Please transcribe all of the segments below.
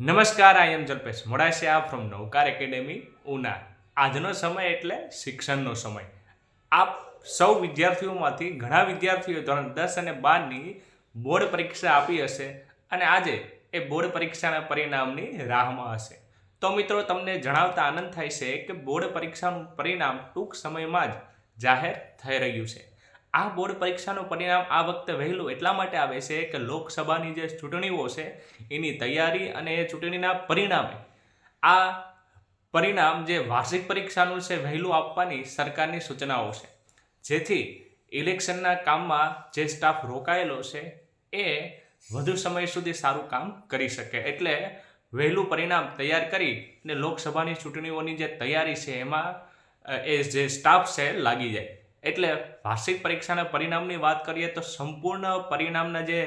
નમસ્કાર I am Jalpesh Modasiya from Navkar academy, Una. આજનો સમય એટલે શિક્ષણનો સમય. આપ સૌ વિદ્યાર્થીઓમાંથી ઘણા વિદ્યાર્થીઓ ધોરણ દસ અને બારની બોર્ડ પરીક્ષા આપી હશે અને આજે એ બોર્ડ પરીક્ષાના પરિણામની રાહમાં હશે. તો મિત્રો, તમને જણાવતા આનંદ થાય છે કે બોર્ડ પરીક્ષાનું પરિણામ ટૂંક સમયમાં જ જાહેર થઈ રહ્યું છે. આ બોર્ડ પરીક્ષાનું પરિણામ આ વખતે વહેલું એટલા માટે આવે છે કે લોકસભાની જે ચૂંટણીઓ છે, એની તૈયારી અને એ ચૂંટણીના પરિણામે આ પરિણામ જે વાર્ષિક પરીક્ષાનું છે, વહેલું આપવાની સરકારની સૂચનાઓ છે. જેથી ઇલેક્શનના કામમાં જે સ્ટાફ રોકાયેલો છે, એ વધુ સમય સુધી સારું કામ કરી શકે. એટલે વહેલું પરિણામ તૈયાર કરી અને લોકસભાની ચૂંટણીઓની જે તૈયારી છે, એમાં એ જે સ્ટાફ છે, લાગી જાય. એટલે વાર્ષિક પરીક્ષાના પરિણામની વાત કરીએ તો સંપૂર્ણ પરિણામના જે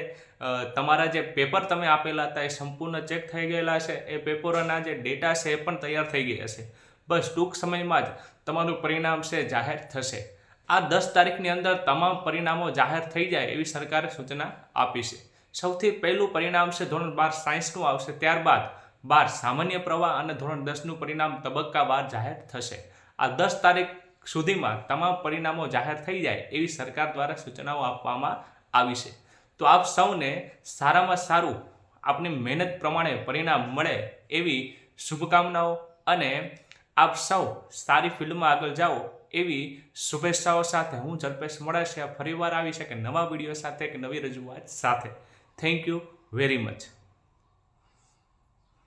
તમારા જે પેપર તમે આપેલા હતા એ સંપૂર્ણ ચેક થઈ ગયેલા છે એ પેપરોના જે ડેટા છે એ પણ તૈયાર થઈ ગયા છે બસ ટૂંક સમયમાં જ તમારું પરિણામ છે જાહેર થશે. આ દસ તારીખની અંદર તમામ પરિણામો જાહેર થઈ જાય એવી સરકારે સૂચના આપી છે. સૌથી પહેલું પરિણામ છે ધોરણ બાર સાયન્સનું આવશે. ત્યારબાદ બાર સામાન્ય પ્રવાહ અને ધોરણ દસનું પરિણામ તબક્કાવાર જાહેર થશે. આ દસ તારીખ સુધીમાં તમામ પરિણામો જાહેર થઈ જાય એવી સરકાર દ્વારા સૂચનાઓ આપવામાં આવી છે. તો આપ સૌને સારામાં સારું આપની મહેનત પ્રમાણે પરિણામ મળે એવી શુભકામનાઓ અને આપ સૌ સારી ફિલ્ડમાં આગળ જાઓ એવી શુભેચ્છાઓ સાથે હું જલ્પેશ મોડાસિયા ફરીવાર આવી શકે નવા વીડિયો સાથે એક નવી રજૂઆત સાથે. Thank you very much